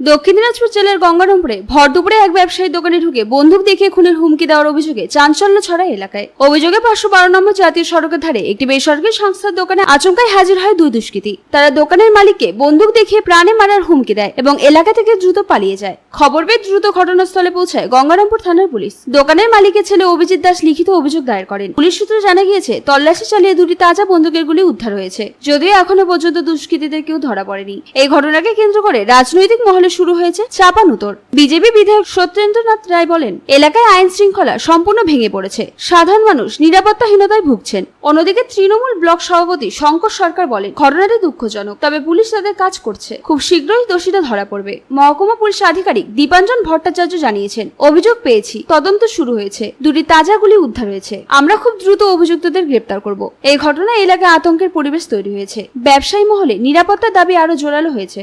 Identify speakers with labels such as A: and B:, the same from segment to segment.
A: দক্ষিণ দিনাজপুর জেলার গঙ্গারামপুরে ভর দুপুরে এক ব্যবসায়ী দোকানে ঢুকে বন্দুক দেখিয়ে খুনের হুমকি দেওয়ার অভিযোগে চাঞ্চল্য ছড়ায় এলাকায়। অভিযোগে পাঁচশো বারো নম্বর জাতীয় সড়কের ধারে একটি বেসরকারি সংস্থার দোকানে আচমকায় হাজির হয় দুই দুষ্কৃতী। তারা দোকানের মালিককে বন্দুক দেখিয়ে প্রাণে মারার হুমকি দেয় এবং এলাকা থেকে দ্রুত পালিয়ে যায়। খবর পেয়ে দ্রুত ঘটনাস্থলে পৌঁছায় গঙ্গারামপুর থানার পুলিশ। দোকানের মালিকের ছেলে অভিজিৎ দাস লিখিত অভিযোগ দায়ের করেন। পুলিশ সূত্রে জানা গিয়েছে, তল্লাশি চালিয়ে দুটি তাজা বন্দুকের গুলি উদ্ধার হয়েছে। যদিও এখনও পর্যন্ত দুষ্কৃতীদের কেউ ধরা পড়েনি। এই ঘটনাকে কেন্দ্র করে রাজনৈতিক মহলে শুরু হয়েছে চাপানুতর। বিজেপি বিধায়ক সত্যেন্দ্রনাথ রায় বলেন, এলাকায় আইন শৃঙ্খলা সম্পূর্ণ ভেঙে পড়েছে। সাধারণ মানুষ নিরাপত্তাহীনতায় ভুগছেন। অন্যদিকে তৃণমূল ব্লক সভাপতি শঙ্কর সরকার বলেন, ঘটনাটি দুঃখজনক, তবে পুলিশ তাদের কাজ করছে। খুব শীঘ্রই দোষীরা ধরা পড়বে। মহকুমা পুলিশ আধিকারিক দীপাঞ্জন ভট্টাচার্য জানিয়েছেন, অভিযোগ পেয়েছি, তদন্ত শুরু হয়েছে। দুটি তাজা গুলি উদ্ধার হয়েছে। আমরা খুব দ্রুত অভিযুক্তদের গ্রেপ্তার করব। এই ঘটনায় এলাকায় আতঙ্কের পরিবেশ তৈরি হয়েছে। ব্যবসায়ী মহলে নিরাপত্তার দাবি আরও জোরালো হয়েছে।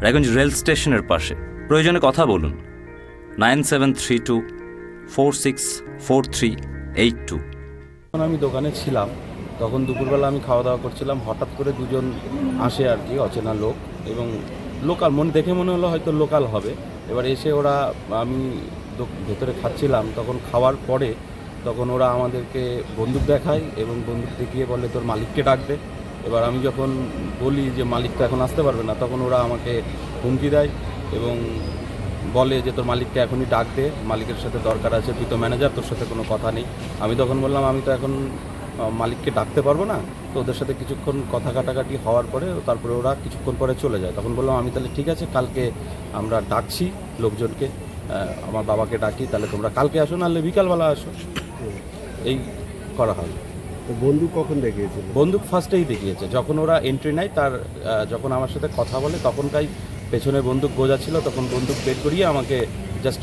B: রায়গঞ্জ রেল স্টেশনের পাশে। প্রয়োজনে কথা বলুন। Nine seven three two, four six, four three eight two.
C: যখন আমি দোকানে ছিলাম, তখন দুপুরবেলা আমি খাওয়া দাওয়া করছিলাম। হঠাৎ করে দুজন আসে আর কি, অচেনা লোক এবং লোকাল। মন দেখে মনে হলো হয়তো লোকাল হবে। এবার এসে ওরা, আমি ভেতরে খাচ্ছিলাম। তখন খাওয়ার পরে তখন ওরা আমাদেরকে বন্দুক দেখায় এবং বন্দুক দেখিয়ে বলে, তোর মালিককে ডাকবে এবার আমি যখন বলি যে মালিক তো এখন আসতে পারবে না, তখন ওরা আমাকে হুমকি দেয় এবং বলে যে তোর মালিককে এখনই ডাক দে, মালিকের সাথে দরকার আছে, তুই তো ম্যানেজার তোর সাথে কোনো কথা নেই। আমি তখন বললাম, আমি তো এখন মালিককে ডাকতে পারব না। তো ওদের সাথে কিছুক্ষণ কথা কাটাকাটি হওয়ার পরে তারপরে ওরা কিছুক্ষণ পরে চলে যায়। তখন বললাম, আমি তাহলে ঠিক আছে, কালকে আমরা ডাকছি লোকজনকে আমার বাবাকে ডাকি, তাহলে তোমরা কালকে আসো, নাহলে বিকালবেলা আসো। এই করা হয়।
D: বন্দুক কখন দেখিয়েছিল?
C: বন্দুক ফার্স্টেই দেখিয়েছে। যখন ওরা এন্ট্রি নেয় তার যখন আমার সাথে কথা বলে তখনটাই পেছনে বন্দুক গোজা ছিল তখন বন্দুক বের করিয়ে আমাকে জাস্ট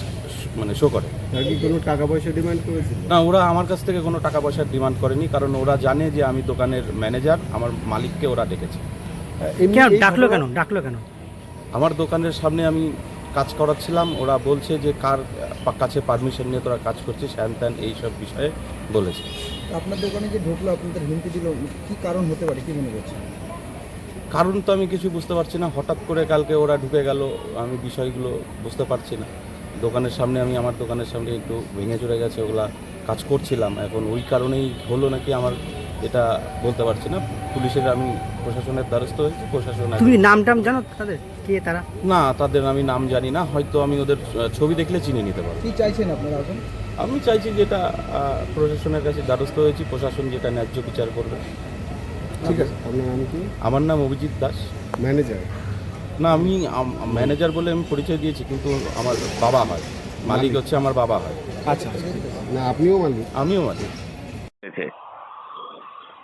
C: মানে শো করে।
D: কি কোনো টাকা পয়সা ডিমান্ড করেছিল?
C: না ওরা আমার কাছ থেকে কোনো টাকা পয়সার ডিমান্ড করেনি কারণ ওরা জানে যে আমি দোকানের ম্যানেজার আমার মালিককে ওরা ডেকেছে।
E: ডাকলো কেন? ডাকলো কেন?
C: আমার দোকানের সামনে আমি কাজ করাচ্ছিলাম। ওরা বলছে যে কার কাছে পারমিশন নিয়ে তোরা কাজ করছিস হ্যান ত্যান এইসব বিষয়ে বলেছে।
F: আপনার দোকানে যে ঢুকলো আপনাদের হুমকি দিল কি কারণ হতে পারে কি মনে করছেন?
C: কারণ তো আমি কিছু বুঝতে পারছি না। হঠাৎ করে কালকে ওরা ঢুকে গেল আমি বিষয়গুলো বুঝতে পারছি না। দোকানের সামনে আমি আমার দোকানের সামনে একটু ভেঙে চড়ে গেছে ওগুলা কাজ করছিলাম। এখন ওই কারণেই হলো নাকি আমার এটা বলতে পারছি না। পুলিশের আমি প্রশাসনের দ্বারস্থ হয়েছি প্রশাসন
E: তুমি নাম টাম জানো তাদের? কে তারা?
C: না তাদের আমি নাম জানি না হয়তো আমি ওদের ছবি দেখলে চিনে নিতে পারব।
F: কি চাইছেন আপনারা এখন?
C: আমি চাইছি যেটা প্রশাসনের কাছে দ্বারস্থ হয়েছি প্রশাসন যেটা ন্যায্য বিচার করবে।
D: ঠিক আছে। আপনার নাম কি?
C: আমার নাম অভিজিৎ দাস।
D: ম্যানেজার?
C: না আমি ম্যানেজার বলে আমি পরিচয় দিয়েছি কিন্তু আমার বাবা হয়। মালিক হচ্ছে আমার বাবা হয়।
D: আচ্ছা না আপনিও মালিক।
C: আমিও মালিক।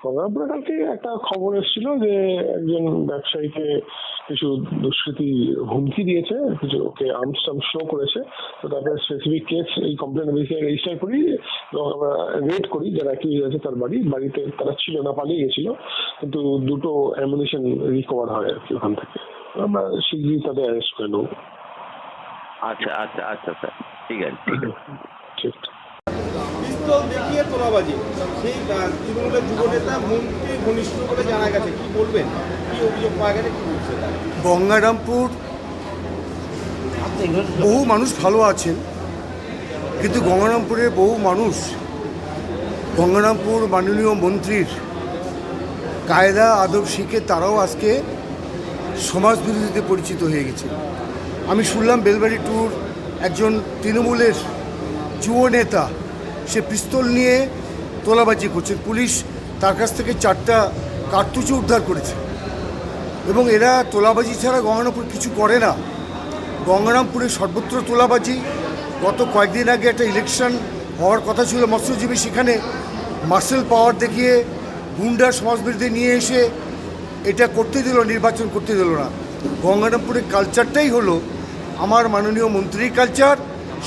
G: গঙ্গাপুরে কালকে একটা খবর এসেছিল যে একজন ব্যবসায়ীকে কিছু দুষ্কৃতী হুমকি দিয়েছে কিছু ওকে আর্মস টার্মস শো করেছে। তো তারপরে স্পেসিফিক কেস এই কমপ্লেন বেসে রেজিস্টার করি এবং আমরা রেড করি যারা অ্যাকিউজ আছে তার বাড়ি। বাড়িতে তারা ছিল না পালিয়ে গেছিল। কিন্তু দুটো অ্যামুনিশন রিকভার হয় আর কি ওখান থেকে। আমরা শীঘ্রই তাদের অ্যারেস্ট করে নেব।
H: আচ্ছা আচ্ছা আচ্ছা স্যার ঠিক আছে ঠিক আছে।
G: ঠিক।
I: দেখিয়ে তোলাবাজি। সেই তৃণমূলের ঘনিষ্ঠ জানা গেছে। কি বলবেন? কি অভিযোগ পাওয়া কি বলছে
J: গঙ্গারামপুর, বহু মানুষ ভালো আছেন, কিন্তু গঙ্গারামপুরের বহু মানুষ, গঙ্গারামপুর মাননীয় মন্ত্রীর কায়দা, আদব, শিখে তারাও আজকে সমাজ বিরোধীতে পরিচিত হয়ে গেছে আমি শুনলাম বেলবাড়ি ট্যুর একজন তৃণমূলের যুব নেতা সে পিস্তল নিয়ে তোলাবাজি করছে। পুলিশ তার কাছ থেকে চারটা কার্তুজও উদ্ধার করেছে। এবং এরা তোলাবাজি ছাড়া গঙ্গারামপুর কিছু করে না। গঙ্গারামপুরে সর্বত্র তোলাবাজি। গত কয়েকদিন আগে একটা ইলেকশন হওয়ার কথা ছিল। মৎস্যজীবী সেখানে মার্শাল পাওয়ার দেখিয়ে গুন্ডা সমাজবিরোধী নিয়ে এসে এটা করতে দিল, নির্বাচন করতে দিল না। গঙ্গারামপুরের কালচারটাই হলো আমার মাননীয় মন্ত্রীর কালচার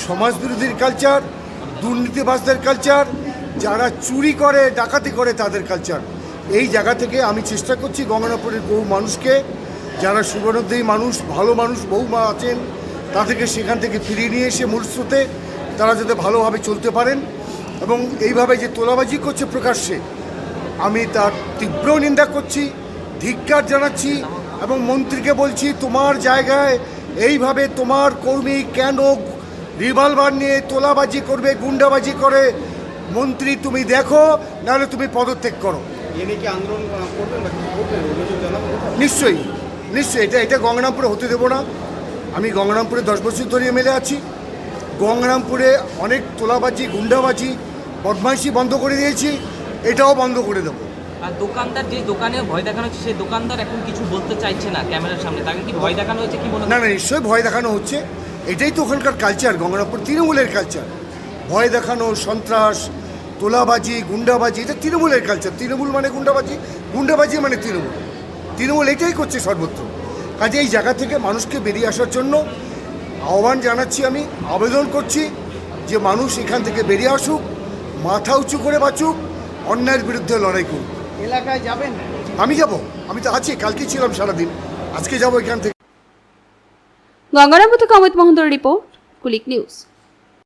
J: সমাজবিরোধীর কালচার দুর্নীতিবাজদের কালচার যারা চুরি করে, ডাকাতি করে তাদের কালচার এই জায়গা থেকে আমি চেষ্টা করছি গঙ্গারামপুরের বহু মানুষকে, যারা সুবর্ণদেহী মানুষ, ভালো মানুষ বহু মা আছেন তাদেরকে সেখান থেকে ফিরিয়ে নিয়ে এসে মূল স্রোতে তারা যাতে ভালোভাবে চলতে পারেন। এবং এইভাবে যে তোলাবাজি করছে প্রকাশ্যে, আমি তার তীব্র নিন্দা করছি, ধিক্কার জানাচ্ছি এবং মন্ত্রীকে বলছি, তোমার জায়গায় এইভাবে তোমার কর্মী কেন রিভলভার নিয়ে তোলাবাজি করবে গুন্ডাবাজি করে মন্ত্রী তুমি দেখো নাহলে তুমি পদত্যাগ করো। নিশ্চয়ই নিশ্চয়ই এটা এটা গঙ্গারামপুরে হতে দেবো না। আমি গঙ্গারামপুরে দশ বছর ধরে এমএলএ আছি। গঙ্গারামপুরে অনেক তোলাবাজি গুন্ডাবাজি বদমাইশি বন্ধ করে দিয়েছি এটাও বন্ধ করে দেবো।
K: আর দোকানদার যে দোকানে ভয় দেখানো হচ্ছে সেই দোকানদার এখন কিছু বলতে চাইছে না ক্যামেরার সামনে। তাকে কি ভয় দেখানো হচ্ছে কি মনে
J: না না নিশ্চয়ই ভয় দেখানো হচ্ছে। এটাই তো ওখানকার কালচার গঙ্গারামপুর তৃণমূলের কালচার ভয় দেখানো সন্ত্রাস তোলাবাজি গুন্ডাবাজি এটা তৃণমূলের কালচার তৃণমূল মানে গুন্ডাবাজি গুন্ডাবাজি মানে তৃণমূল। তৃণমূল এটাই করছে সর্বত্র। কাজে এই জায়গা থেকে মানুষকে বেরিয়ে আসার জন্য আহ্বান জানাচ্ছি আমি আবেদন করছি যে মানুষ এখান থেকে বেরিয়ে আসুক মাথা উঁচু করে বাঁচুক অন্যায়ের বিরুদ্ধে লড়াই করুক।
F: এলাকায় যাবেন?
J: আমি যাব। আমি তো আছি কালকে ছিলাম সারাদিন। আজকে যাব এখান থেকে।
A: গঙ্গারামপুর থেকে অমিত মহন্তর রিপোর্ট কুলিক নিউজ।